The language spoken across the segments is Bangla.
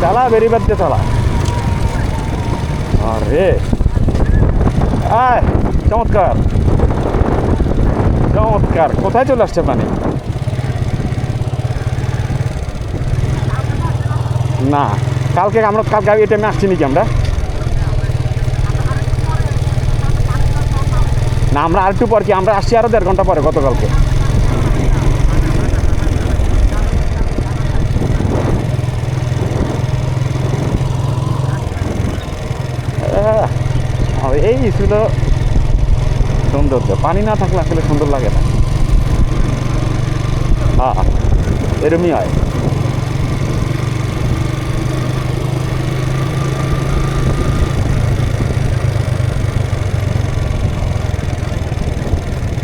চালা বেরিয়ে দিয়ে চালা। আরে। আয়, চমৎকার। চমৎকার। কোথায় চলে আসছে পানি? না, কালকে আমরা, কালকে এই টাইমে আসছি নাকি আমরা? না, আমরা আর একটু পর কি, আমরা আসছি আরও দেড় ঘণ্টা পরে গতকালকে। এই ছিল সৌন্দর্য। পানি না থাকলে আসলে সুন্দর লাগে না। হ্যাঁ এরমই হয়।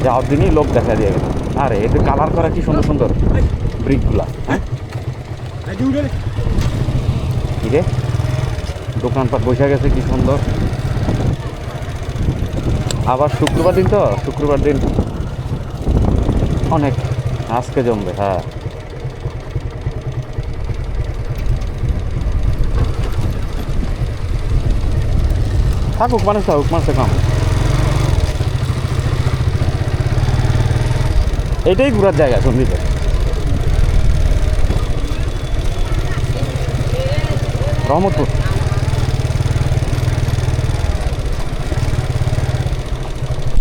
যাওয়ার দিনই লোক দেখা দিয়ে গেল আরে এটা কালার করা কি সুন্দর সুন্দর? ব্রিকগুলা হ্যাঁ? কি রে? দোকানপাট বসে গেছে, কি সুন্দর? আবার শুক্রবার দিন তো? শুক্রবার দিন অনেক আজকে জমবে হ্যাঁ। থাকুক মানুষ থাকুক মানুষের কাম। এটাই ঘোরার জায়গা সন্ধিতে রহমতপুর।